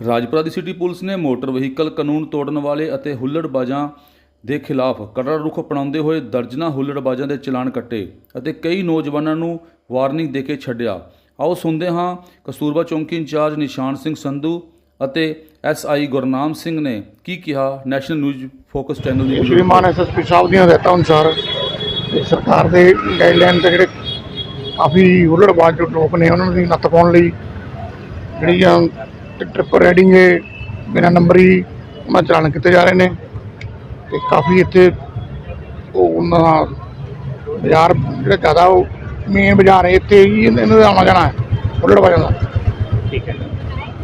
ਰਾਜਪੁਰਾ ਦੀ city police ਨੇ motor vehicle ਕਾਨੂੰਨ ਤੋੜਨ ਵਾਲੇ ਅਤੇ ਹੁੱਲੜਬਾਜ਼ਾਂ ਦੇ ਖਿਲਾਫ ਕੜੜਾ ਰੁਖ ਅਪਣਾਉਂਦੇ ਹੋਏ ਦਰਜਨਾ ਹੁੱਲੜਬਾਜ਼ਾਂ ਦੇ ਚਲਾਨ ਕੱਟੇ ਅਤੇ ਕਈ ਨੌਜਵਾਨਾਂ ਨੂੰ ਵਾਰਨਿੰਗ ਦੇ ਕੇ ਛੱਡਿਆ। ਆਓ ਸੁਣਦੇ ਹਾਂ ਕਸਤੂਰਬਾ ਚੌਂਕੀ ਇੰਚਾਰਜ ਨਿਸ਼ਾਨ ਸਿੰਘ ਸੰਧੂ ਅਤੇ ਐਸਆਈ ਗੁਰਨਾਮ ਸਿੰਘ ਨੇ ਕੀ ਕਿਹਾ ਨੈਸ਼ਨਲ ਨਿਊਜ਼ ਫੋਕਸ ਚੈਨਲ ਦੀ ਸ਼੍ਰੀਮਾਨ ਐਸਐਸਪੀ ਸਾਹਿਬ ਦੀਆਂ ਹਦਾਇਤਾਂ ਅਨੁਸਾਰ ਸਰਕਾਰ ਦੇ ਗਾਈਡਲਾਈਨ ਤੇ ਜਿਹੜੇ ਕਾਫੀ ਹੁੱਲੜਬਾਜ਼ ਜੋ ਲੋਕ ਨੇ ਉਹਨਾਂ ਦੀ ਨੱਥ ਪਾਉਣ ਲਈ ਜਿਹੜੀਆਂ ਟ੍ਰਿਪ ਰਾਈਡਿੰਗ ਹੈ ਬਿਨਾਂ ਨੰਬਰੀ ਉਹਨਾਂ ਚਲਾਨ ਕੀਤੇ ਜਾ ਰਹੇ ਨੇ ਤੇ ਕਾਫੀ ਇੱਥੇ ਉਹ ਉਹਨਾਂ ਦਾ ਬਾਜ਼ਾਰ ਜਿਹੜਾ ਜ਼ਿਆਦਾ ਉਹ ਮੇਨ ਬਾਜ਼ਾਰ ਹੈ ਇੱਥੇ ਹੀ ਇਹਨਾਂ ਦਾ ਆਉਣਾ ਜਾਣਾ ਹੈ ਹੁੱਲੜਬਾਜ਼ਾਂ ਦਾ। ਠੀਕ ਹੈ।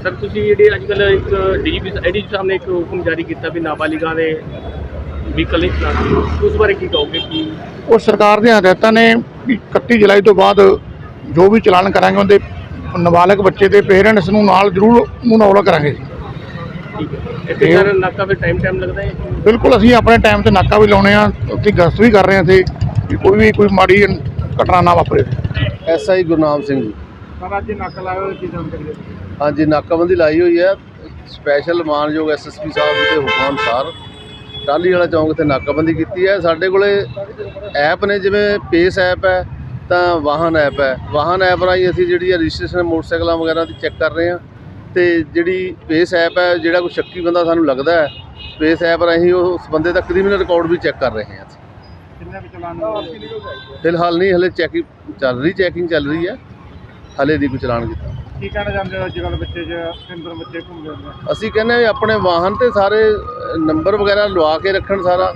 ਸਰ ਤੁਸੀਂ ਜਿਹੜੇ ਅੱਜ ਕੱਲ ਇੱਕ ਡੀਜੀਪੀ ਐਡੀਜੀ ਸਾਹਿਬ ਨੇ ਇੱਕ ਹੁਕਮ ਜਾਰੀ ਕੀਤਾ ਵੀ ਨਾਬਾਲਿਗਾਂ ਦੇ ਵਹੀਕਲ ਨਹੀਂ ਚਲਾਉਣੇ। ਉਸ ਬਾਰੇ ਕੀ ਕਹੋਗੇ ਕਿ ਉਹ ਸਰਕਾਰ ਦੀਆਂ ਹਦਾਇਤਾਂ ਨੇ ਵੀ 31 ਜੁਲਾਈ ਤੋਂ ਬਾਅਦ ਜੋ ਵੀ ਚਲਾਨ ਕਰਾਂਗੇ ਉਹਦੇ ਨਾਬਾਲਗ ਬੱਚੇ ਦੇ ਪੇਰੈਂਟਸ ਨੂੰ ਨਾਲ ਜ਼ਰੂਰ ਮੂਨੌਲਾ ਕਰਾਂਗੇ ਜੀ। ਠੀਕ ਹੈ। ਇੱਥੇ ਸਰ ਨਾਕਾ ਫਿਰ ਟਾਈਮ ਟਾਈਮ ਲੱਗਦਾ ਹੈ? ਬਿਲਕੁਲ ਅਸੀਂ ਆਪਣੇ ਟਾਈਮ ਤੇ ਨਾਕਾ ਵੀ ਲਾਉਣੇ ਆ ਉੱਥੇ ਗਸ਼ਤ ਵੀ ਕਰ ਰਹੇ ਹਾਂ ਤੇ ਵੀ ਕੋਈ ਵੀ ਕੋਈ ਮਾੜੀ ਘਟਨਾ ਨਾ ਵਾਪਰੇ। ਐਸਆਈ ਗੁਰਨਾਮ ਸਿੰਘ ਜੀ। ਸਰ ਅੱਜ ਨਾਕਾ ਲਾਇਆ ਕੀ ਜਾਣਕਾਰੀ ਹਾਂਜੀ ਨਾਕਾਬੰਦੀ ਲਾਈ ਹੋਈ ਹੈ। ਸਪੈਸ਼ਲ ਮਾਨਯੋਗ ਐਸਐਸਪੀ ਸਾਹਿਬ ਦੇ ਹੁਕਮ ਅਨੁਸਾਰ ਟਾਲੀ ਵਾਲਾ ਚੌਂਕ ਤੇ ਨਾਕਾਬੰਦੀ ਕੀਤੀ ਹੈ। ਸਾਡੇ ਕੋਲੇ ਐਪ ਨੇ ਜਿਵੇਂ ਪੇਸ ਐਪ ਹੈ ਤਾਂ ਵਾਹਨ ਐਪ ਹੈ। ਵਾਹਨ ਐਪ ਰਾਹੀਂ ਅਸੀਂ ਜਿਹੜੀ ਹੈ ਰਜਿਸਟ੍ਰੇਸ਼ਨ ਮੋਟਰਸਾਈਕਲਾਂ ਵਗੈਰਾ ਦੀ ਚੈੱਕ ਕਰ ਰਹੇ ਹਾਂ ਤੇ ਜਿਹੜੀ ਪੇਸ ਐਪ ਹੈ ਜਿਹੜਾ ਕੋਈ ਸ਼ੱਕੀ ਬੰਦਾ ਸਾਨੂੰ ਲੱਗਦਾ ਹੈ ਪੇਸ ਐਪ ਰਾਹੀਂ ਉਸ ਬੰਦੇ ਦਾ ਕ੍ਰਿਮੀਨਲ ਰਿਕਾਰਡ ਵੀ ਚੈੱਕ ਕਰ ਰਹੇ ਹਾਂ ਅਸੀਂ। ਕਿੰਨੇ ਵੀ ਚਲਾਨ ਫਿਲਹਾਲ ਨਹੀਂ ਹਲੇ ਚੈਕਿੰਗ ਚੱਲ ਰਹੀ ਚੈਕਿੰਗ ਚੱਲ ਰਹੀ ਹੈ। ਹਲੇ ਦੀ ਕੋਈ ਚਲਾਨ ਕੀਤਾ। ਕੀ ਕਹਿਣਾ ਚਾਹੁੰਦੇ ਹੋ ਅੱਜ ਕੱਲ੍ਹ ਬੱਚੇ ਚ ਸਿੰਦਰ ਬੱਚੇ ਘੁੰਮਦੇ ਆ ਅਸੀਂ ਕਹਿੰਦੇ ਵੀ ਆਪਣੇ ਵਾਹਨ ਤੇ ਸਾਰੇ ਨੰਬਰ ਵਗੈਰਾ ਲਵਾ ਕੇ ਰੱਖਣ ਸਾਰਾ।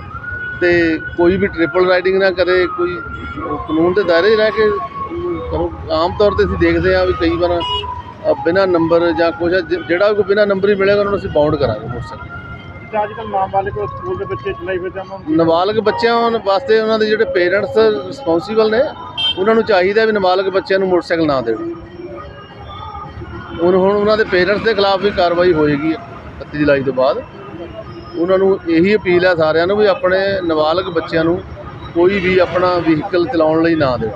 ਤੇ ਕੋਈ ਵੀ ਟ੍ਰਿਪਲ ਰਾਈਡਿੰਗ ਨਾ ਕਰੇ ਕੋਈ ਕਾਨੂੰਨ ਦੇ ਦਾਇਰੇ ਰਹਿ ਕੇ ਕਰੋ। ਆਮ ਤੌਰ ਤੇ ਅਸੀਂ ਦੇਖਦੇ ਹਾਂ ਵੀ ਕਈ ਵਾਰ ਬਿਨਾਂ ਨੰਬਰ ਜਾਂ ਕੁਝ ਜਿਹੜਾ ਕੋਈ ਬਿਨਾਂ ਨੰਬਰ ਹੀ ਮਿਲੇਗਾ ਉਹਨਾਂ ਨੂੰ ਅਸੀਂ ਬਾਉਂਡ ਕਰਾਂਗੇ ਮੋਟਰਸਾਈਕਲ। ਜਿੱਦਾਂ ਅੱਜ ਕੱਲ੍ਹ ਨਾਬਾਲਗ ਸਕੂਲ ਦੇ ਬੱਚੇ ਚਲਾਈ ਫਿਰਦੇ ਉਹਨਾਂ ਨੂੰ ਨਾਬਾਲਗ ਬੱਚਿਆਂ ਵਾਸਤੇ ਉਹਨਾਂ ਦੇ ਜਿਹੜੇ ਪੇਰੈਂਟਸ ਰਿਸਪੌਂਸੀਬਲ ਨੇ ਉਹਨਾਂ ਨੂੰ ਚਾਹੀਦਾ ਵੀ ਨਾਬਾਲਗ ਬੱਚਿਆਂ ਨੂੰ ਮੋਟਰਸਾਈਕਲ ਨਾ ਦੇਣ। ਹੁਣ ਹੁਣ ਉਹਨਾਂ ਦੇ ਪੇਰੈਂਟਸ ਦੇ ਖਿਲਾਫ ਵੀ ਕਾਰਵਾਈ ਹੋਏਗੀ 31 ਜੁਲਾਈ ਤੋਂ ਬਾਅਦ। ਉਹਨਾਂ ਨੂੰ ਇਹੀ ਅਪੀਲ ਹੈ ਸਾਰਿਆਂ ਨੂੰ ਵੀ ਆਪਣੇ ਨਾਬਾਲਗ ਬੱਚਿਆਂ ਨੂੰ ਕੋਈ ਵੀ ਆਪਣਾ ਵਹੀਕਲ ਚਲਾਉਣ ਲਈ ਨਾ ਦੇਣ।